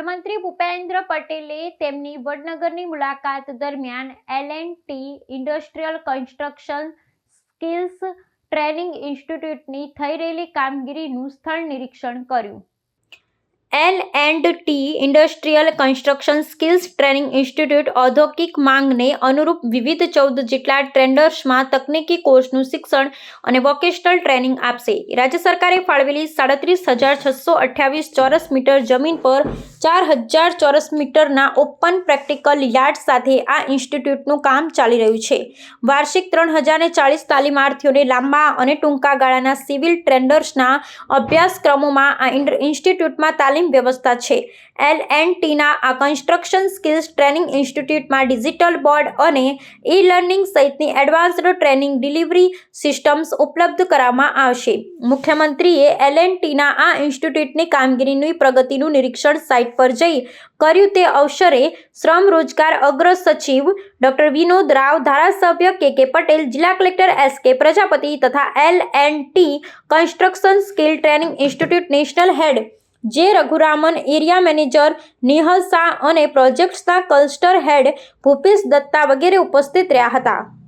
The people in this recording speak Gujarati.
મુખ્યમંત્રી ભૂપેન્દ્ર પટેલે તેમની વડનગરની મુલાકાત દરમિયાન L and T industrial construction skills training ઇન્સ્ટિટ્યૂટની થઈ રહેલી કામગીરીનું સ્થળ નિરીક્ષણ કર્યું. L and T industrial construction skills training institute ઔદ્યોગિક માંગને અનુરૂપ વિવિધ ચૌદ જેટલા ટ્રેન્ડર્સમાં તકનીકી કોર્સનું શિક્ષણ અને વોકેશનલ ટ્રેનિંગ આપશે. રાજ્ય સરકારે ફાળવેલી સાડત્રીસ હજાર છસો અઠ્યાવીસ ચોરસ મીટર જમીન પર ચાર હજાર ચોરસ મીટરના ઓપન પ્રેક્ટિકલ યાર્ડ સાથે આ ઇન્સ્ટિટ્યૂટનું કામ ચાલી રહ્યું છે. વાર્ષિક ત્રણ હજારને ચાલીસ તાલીમાર્થીઓને લાંબા અને ટૂંકા ગાળાના સિવિલ ટ્રેન્ડર્સના અભ્યાસક્રમોમાં આ ઇન્સ્ટિટ્યૂટમાં તાલીમ વ્યવસ્થા છે. એલ એન્ડ ટીના આ કન્સ્ટ્રક્શન સ્કિલ્સ ટ્રેનિંગ ઇન્સ્ટિટ્યૂટમાં ડિજિટલ બોર્ડ અને ઈ લર્નિંગ સહિતની એડવાન્સ્ડ ટ્રેનિંગ ડિલિવરી સિસ્ટમ્સ ઉપલબ્ધ કરવામાં આવશે. મુખ્યમંત્રીએ એલ એન્ડ ટીના આ ઇન્સ્ટિટ્યૂટની કામગીરીની પ્રગતિનું નિરીક્ષણ સાઇટ પર જઈ કર્યું તે અવસરે શ્રમ રોજગાર અગ્ર સચિવ ડોક્ટર વિનોદ રાવ, ધારાસભ્ય કે કે પટેલ, જિલ્લા કલેક્ટર એસ કે પ્રજાપતિ તથા L and T construction skill training institute national head J Raghuraman area manager Nihal Shah અને પ્રોજેક્ટ્સના કલસ્ટર હેડ ભૂપેશ દત્તા વગેરે ઉપસ્થિત રહ્યા હતા.